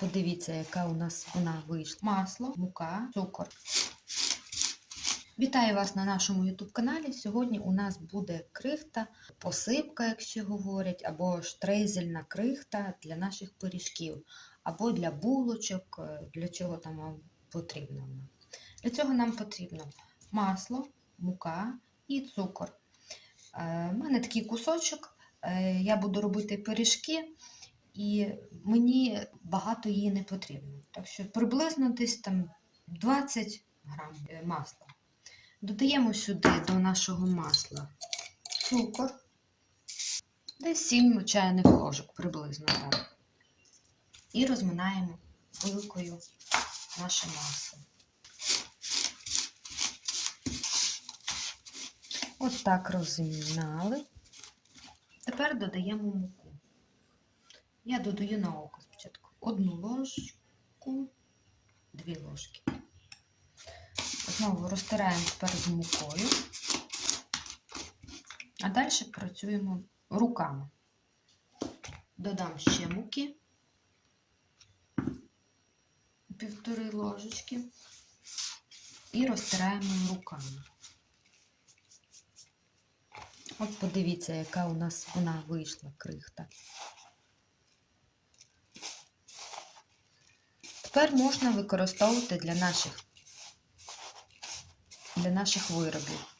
Подивіться, яка у нас вона вийшла. Масло, мука, цукор. Вітаю вас на нашому YouTube каналі. Сьогодні у нас буде крихта, посипка, якщо говорять, або штрейзельна крихта для наших пиріжків, або для булочок, е, для чого там вам потрібно. Для цього нам потрібно масло, мука і цукор. Е, У мене такий кусочок, е, я буду робити пиріжки, і мені багато її не потрібно. Так що приблизно десь там 20 грам е, масла. Додаємо сюди до нашого масла цукор, десь 7 чайних ложок приблизно так. І розминаємо вилкою наше масло. От так розмінали. Тепер додаємо муку. Я додаю на око спочатку одну ложку, дві ложки. Знову розтираємо тепер з мукою, а далі працюємо руками. Додам ще муки, півтори ложечки і розтираємо руками. От подивіться, яка у нас вона вийшла крихта. Тепер можна використовувати для наших, для наших виробів.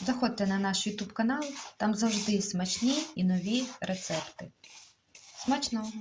Заходьте на наш YouTube канал, там завжди смачні і нові рецепти. Смачного!